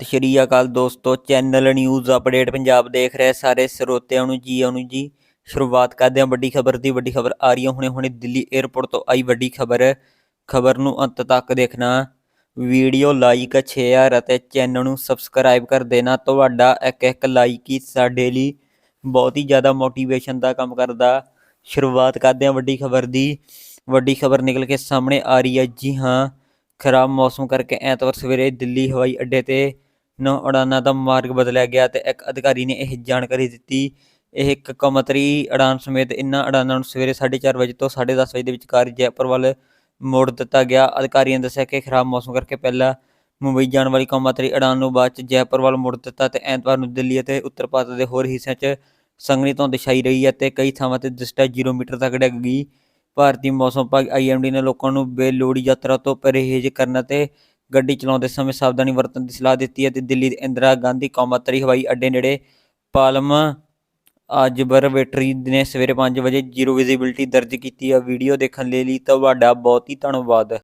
ਸਤਿ ਸ਼੍ਰੀ ਅਕਾਲ ਦੋਸਤੋ channel news update Punjab ਦੇਖ ਰਹੇ ਸਾਰੇ ਸਰੋਤਿਆਂ ਨੂੰ ਜੀ, ਆਉਣ ਜੀ। ਸ਼ੁਰੂਆਤ ਕਰਦੇ ਹਾਂ ਵੱਡੀ ਖਬਰ ਦੀ, ਵੱਡੀ ਖਬਰ ਆ ਰਹੀ ਹੈ। ਹੁਣੇ ਹੁਣੇ ਦਿੱਲੀ 에ਅਰਪੋਰਟ ਤੋਂ ਆਈ ਵੱਡੀ ਖਬਰ। ਖਬਰ ਨੂੰ ਅੰਤ ਤੱਕ ਦੇਖਣਾ। ਵੀਡੀਓ ਲਾਈਕ ਸ਼ੇਅਰ ਅਤੇ ਚੈਨਲ ਨੂੰ ਸਬਸਕ੍ਰਾਈਬ ਕਰ ਦੇਣਾ। ਤੁਹਾਡਾ ਇੱਕ ਇੱਕ ਲਾਈਕ ਹੀ ਸਾਡੇ ਲਈ ਬਹੁਤ ਹੀ ਜ਼ਿਆਦਾ ਮੋਟੀਵੇਸ਼ਨ ਦਾ ਕੰਮ ਕਰਦਾ। ਸ਼ੁਰੂਆਤ ਕਰਦੇ ਹਾਂ ਵੱਡੀ ਖਬਰ ਦੀ। ਵੱਡੀ ਖਬਰ ਨਿਕਲ ਕੇ ਸਾਹਮਣੇ ਆ ਰਹੀ ਹੈ। ਜੀ ਹਾਂ, ਖਰਾਬ ਮੌਸਮ ਕਰਕੇ ਐਤਵਾਰ ਸਵੇਰੇ ਦਿੱਲੀ ਹਵਾਈ ਅੱਡੇ ਤੇ ਨੌ ਉਡਾਨਾਂ ਦਾ ਮਾਰਗ ਬਦਲਿਆ ਗਿਆ ਤੇ ਇੱਕ ਅਧਿਕਾਰੀ ਨੇ ਇਹ ਜਾਣਕਾਰੀ ਦਿੱਤੀ। ਇਹ ਇੱਕ ਕੌਮਾਂਤਰੀ ਉਡਾਨ ਸਮੇਤ ਇਨ੍ਹਾਂ ਉਡਾਨਾਂ ਨੂੰ ਸਵੇਰੇ 4:30 ਵਜੇ ਤੋਂ 10:30 ਵਜੇ ਦੇ ਵਿਚਕਾਰ ਜੈਪੁਰ ਵੱਲ ਮੋੜ ਦਿੱਤਾ ਗਿਆ। ਅਧਿਕਾਰੀਆਂ ਨੇ ਦੱਸਿਆ ਕਿ ਖਰਾਬ ਮੌਸਮ ਕਰਕੇ ਪਹਿਲਾਂ ਮੁੰਬਈ ਜਾਣ ਵਾਲੀ ਕੌਮਾਂਤਰੀ ਅਡਾਨ ਨੂੰ ਬਾਅਦ ਚ ਜੈਪੁਰ ਵੱਲ ਮੁੜ ਦਿੱਤਾ ਤੇ ਐਤਵਾਰ ਨੂੰ ਦਿੱਲੀ ਅਤੇ ਉੱਤਰ ਭਾਰਤ ਦੇ ਹੋਰ ਹਿੱਸਿਆਂ 'ਚ ਸੰਘਣੀ ਧੁੰਦ ਦਿਸ਼ਾਈ ਰਹੀ ਹੈ ਤੇ ਕਈ ਥਾਵਾਂ ਤੇ ਦ੍ਰਿਸ਼ਟਾ 0 ਮੀਟਰ ਤੱਕ ਡਿੱਗ ਗਈ। ਭਾਰਤੀ ਮੌਸਮ ਵਿਭਾਗ ਆਈਐਮਡੀ ਨੇ ਲੋਕਾਂ ਨੂੰ ਬੇਲੋੜੀ ਯਾਤਰਾ ਤੋਂ ਪਰਹੇਜ਼ ਕਰਨ ਅਤੇ ਗੱਡੀ ਚਲਾਉਂਦੇ ਸਮੇਂ ਸਾਵਧਾਨੀ ਵਰਤਣ ਦੀ ਸਲਾਹ ਦਿੱਤੀ ਹੈ ਤੇ ਦਿੱਲੀ ਦੇ ਇੰਦਰਾ ਗਾਂਧੀ ਕੌਮਾਂਤਰੀ ਹਵਾਈ ਅੱਡੇ ਨੇੜੇ ਪਾਲਮ ਆਜਬਰਵੇਟਰੀ ਨੇ ਸਵੇਰੇ 5 ਵਜੇ ਜ਼ੀਰੋ ਵਿਜ਼ਿਬਿਲਟੀ ਦਰਜ ਕੀਤੀ ਹੈ ਵੀਡੀਓ ਦੇਖਣ ਦੇ ਲਈ ਤੁਹਾਡਾ ਬਹੁਤ ਹੀ ਧੰਨਵਾਦ।